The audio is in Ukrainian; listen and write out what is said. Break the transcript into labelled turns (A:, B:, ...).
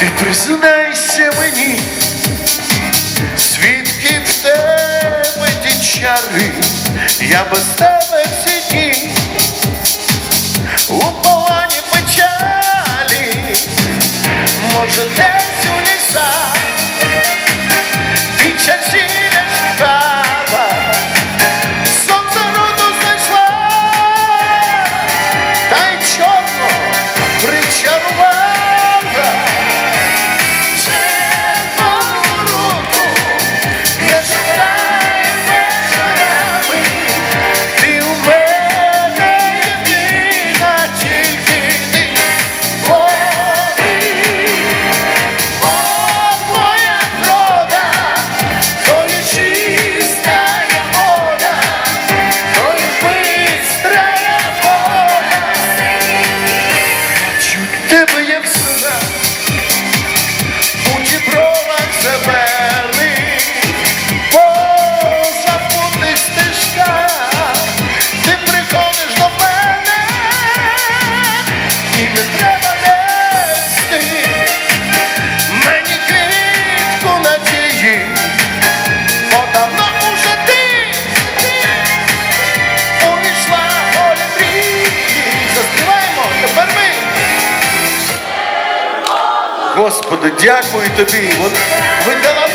A: Ти признайся мені, звідки в тебе ті чари, я без тебе всі дні у полоні печалі, може тебе. Господи, дякую тобі. От, ви дали